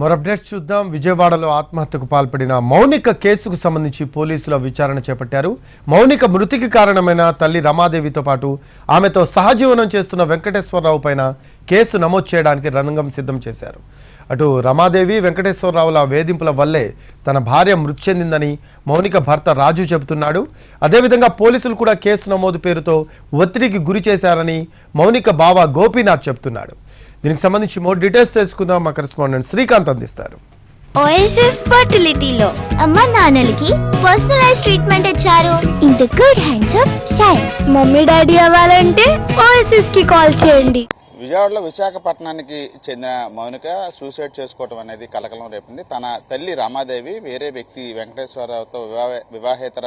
మరప్డేట్స్ చూద్దాం. విజయవాడలో ఆత్మహత్యకు పాల్పడిన మౌనిక కేసుకు సంబంధించి పోలీసుల విచారణ చేపట్టారు. మౌనిక మృతికి కారణమైన తల్లి రమాదేవితో పాటు ఆమెతో సహజీవనం చేస్తున్న వెంకటేశ్వరరావు పైన కేసు నమోదు చేయడానికి రంగం సిద్ధం చేశారు. అటు రమాదేవి వెంకటేశ్వరరావుల వేధింపుల వల్లే తన భార్య మృతి చెందిందని మౌనిక భర్త రాజు చెబుతున్నాడు. అదేవిధంగా పోలీసులు కూడా కేసు నమోదు పేరుతో ఒత్తిడికి గురి చేశారని మౌనిక బావ గోపీనాథ్ చెబుతున్నాడు. దీనికి సంబంధించి మోర్ డీటెయిల్స్ తెలుసుకుందాం. మా కరెస్పాండెంట్ శ్రీకాంత్ అందిస్తారు. ఓఎస్ఎస్ ఫర్టిలిటీలో అమ్మ నాన్నలకి పర్సనలైజ్ ట్రీట్మెంట్ ఇచ్చారు. In the good hands of science mummy daddy అవ్వాలంటే ఓఎస్ఎస్కి కాల్ చేయండి. విజయవాడలో విశాఖపట్నానికి చెందిన మౌనిక సూసైడ్ చేసుకోవటం అనేది కలకలం రేపింది. తన తల్లి రమాదేవి వేరే వ్యక్తి వెంకటేశ్వరరావుతో వివాహ వివాహేతర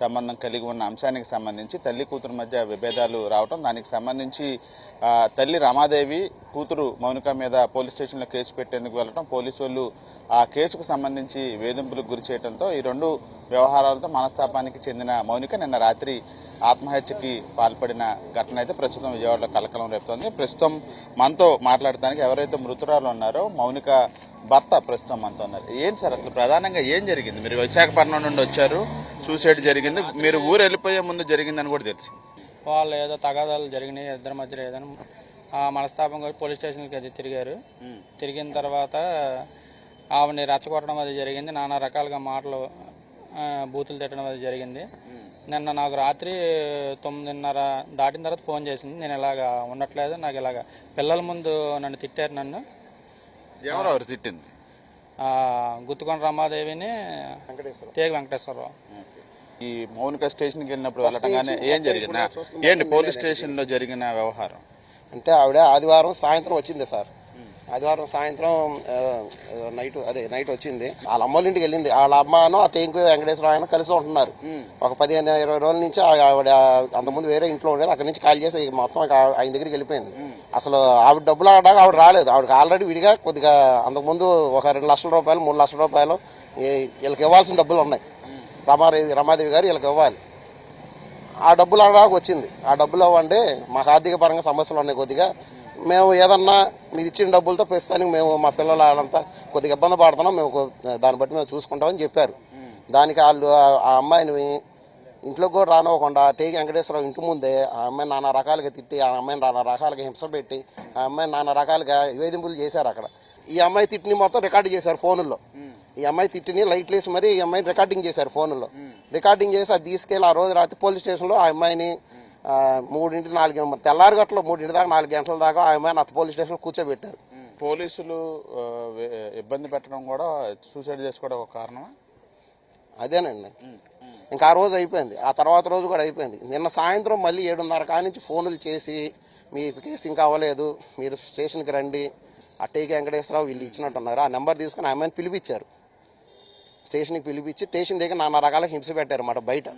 సంబంధం కలిగి ఉన్న అంశానికి సంబంధించి తల్లి కూతురు మధ్య విభేదాలు రావటం దానికి సంబంధించి తల్లి రమాదేవి కూతురు మౌనిక మీద పోలీస్ స్టేషన్లో కేసు పెట్టేందుకు వెళ్ళటం పోలీసు వాళ్ళు ఆ కేసుకు సంబంధించి వేధింపులకు గురి చేయడంతో ఈ రెండు వ్యవహారాలతో మనస్తాపానికి చెందిన మౌనిక నిన్న రాత్రి ఆత్మహత్యకి పాల్పడిన ఘటన అయితే ప్రస్తుతం విజయవాడలో కలకలం రేపుతోంది. ప్రస్తుతం మనతో మాట్లాడటానికి ఎవరైతే మృతురాలు ఉన్నారో మౌనిక భర్త ప్రస్తుతం మనతో ఉన్నారు. ఏంటి సార్ అసలు ప్రధానంగా ఏం జరిగింది? మీరు విశాఖపట్నం నుండి వచ్చారు సూసైడ్ జరిగింది మీరు ఊరు వెళ్ళిపోయే ముందు జరిగిందని కూడా తెలిసింది. వాళ్ళు ఏదో తగాదాలు జరిగినాయి ఇద్దరి మధ్యలో ఏదైనా ఆ మనస్తాపం కూడా పోలీస్ స్టేషన్కి అది తిరిగారు. తిరిగిన తర్వాత ఆవిడని రెచ్చగొట్టడం అది జరిగింది నానా రకాలుగా మాటలు బూతులు తిట్టడం అది జరిగింది. నిన్న నాకు రాత్రి తొమ్మిదిన్నర దాటిన తర్వాత ఫోన్ చేసింది. నేను ఇలాగ ఉండట్లేదు నాకు ఇలాగ పిల్లల ముందు నన్ను తిట్టారు నన్ను. ఎవరెవరు తిట్టింది? ఆ, గుత్తుకొండ రమాదేవిని తేగ వెంకటేశ్వరరావు. ఈ మౌనిక స్టేషన్కి వెళ్ళినప్పుడు వెళ్ళటంగానే ఏం జరిగింది? ఏంటి పోలీస్ స్టేషన్లో జరిగిన వ్యవహారం? అంటే ఆవిడ ఆదివారం సాయంత్రం వచ్చింది సార్. ఆదివారం సాయంత్రం నైట్ అదే నైట్ వచ్చింది. వాళ్ళ అమ్మోళ్ళ ఇంటికి వెళ్ళింది. వాళ్ళ అమ్మను ఆ టేంకు వెంకటేశ్వర ఆయన కలిసి ఉంటున్నారు. ఒక పదిహేను ఇరవై రోజుల నుంచి ఆవిడ అంతకుముందు వేరే ఇంట్లో ఉండేది. అక్కడి నుంచి కాల్ చేసి మొత్తం ఆయన దగ్గరికి వెళ్ళిపోయింది. అసలు ఆవిడ డబ్బులు ఆడడానికి ఆవిడ రాలేదు. ఆవిడకి ఆల్రెడీ విడిగా కొద్దిగా అంతకుముందు ఒక రెండు లక్షల రూపాయలు మూడు లక్షల రూపాయలు వీళ్ళకి ఇవ్వాల్సిన డబ్బులు ఉన్నాయి. రమాదేవి రమాదేవి గారు వీళ్ళకి ఇవ్వాలి. ఆ డబ్బులు ఆడడానికి వచ్చింది. ఆ డబ్బులు అవ్వండి మాకు ఆర్థిక పరంగా సమస్యలు ఉన్నాయి కొద్దిగా. మేము ఏదన్నా మీరు ఇచ్చిన డబ్బులతో ప్రస్తుతానికి మేము మా పిల్లలు వాళ్ళంతా కొద్దిగా ఇబ్బంది పడుతున్నాం. మేము దాన్ని బట్టి మేము చూసుకుంటామని చెప్పారు. దానికి వాళ్ళు ఆ- అమ్మాయిని ఇంట్లోకి కూడా రానివ్వకుండా టేకి వెంకటేశ్వరరావు ఇంటి ముందే ఆ అమ్మాయిని నానా రకాలుగా తిట్టి ఆ అమ్మాయిని నానా రకాలుగా హింస పెట్టి ఆ అమ్మాయిని నానా రకాలుగా వేధింపులు చేశారు అక్కడ. ఈ అమ్మాయి తిట్టిని మొత్తం రికార్డు చేశారు ఫోనుల్లో. ఈ అమ్మాయి తిట్టిని లైట్లు వేసి మరి ఈ అమ్మాయిని రికార్డింగ్ చేశారు ఫోనుల్లో. రికార్డింగ్ చేసి అది తీసుకెళ్ళి ఆ రోజు రాత్రి పోలీస్ స్టేషన్లో ఆ అమ్మాయిని మూడింటి నాలుగు గంటల తెల్లారి గంటలు మూడింటి దాకా నాలుగు గంటల దాకా ఆ అమ్మాయిని అత్త పోలీస్ స్టేషన్ కూర్చోబెట్టారు. పోలీసులు ఇబ్బంది పెట్టడం కూడా సూసైడ్ చేసుకోవడం ఒక కారణమా? అదేనండి. ఇంకా ఆ రోజు అయిపోయింది. ఆ తర్వాత రోజు కూడా అయిపోయింది. నిన్న సాయంత్రం మళ్ళీ ఏడున్నర కాడి నుంచి ఫోన్లు చేసి మీ కేసు ఇంకా అవ్వలేదు మీరు స్టేషన్కి రండి. అట్టేకి వెంకటేశ్వరరావు వీళ్ళు ఇచ్చినట్టున్నారు. ఆ నెంబర్ తీసుకుని ఆ అమ్మాయిని పిలిపించారు. స్టేషన్కి పిలిపించి స్టేషన్ దగ్గర నానా రకాల హింస పెట్టారు అన్నమాట బయట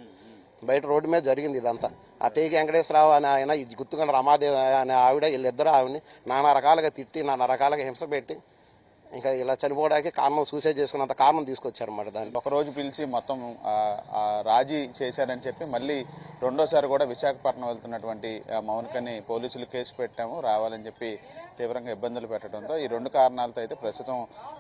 బయట రోడ్డు మీద జరిగింది ఇదంతా. ఆ టేకి వెంకటేశ్వరరావు అని ఆయన గుర్తుకున్న రమాదేవి అనే ఆవిడ వీళ్ళిద్దరు ఆవిడని నానా రకాలుగా తిట్టి నానా రకాలుగా హింస పెట్టి ఇంకా ఇలా చనిపోవడానికి కారణం సూసైడ్ చేసుకున్నంత కారణం తీసుకొచ్చారు అన్నమాట దాన్ని ఒకరోజు పిలిచి మొత్తం రాజీ చేశారని చెప్పి మళ్ళీ రెండోసారి కూడా విశాఖపట్నం వెళ్తున్నటువంటి మౌనికని పోలీసులు కేసు పెట్టాము రావాలని చెప్పి తీవ్రంగా ఇబ్బందులు పెట్టడంతో ఈ రెండు కారణాలతో అయితే ప్రస్తుతం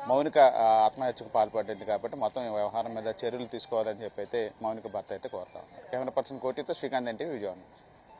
మౌనిక ఆత్మహత్యకు పాల్పడింది కాబట్టి మొత్తం ఈ వ్యవహారం మీద చర్యలు తీసుకోవాలని చెప్పి అయితే మౌనిక భర్త అయితే కోరుతాం కెమెరా పర్సన్ కోటితో శ్రీకాంత్ ఎన్టీవీ విజయవాడ నుంచి.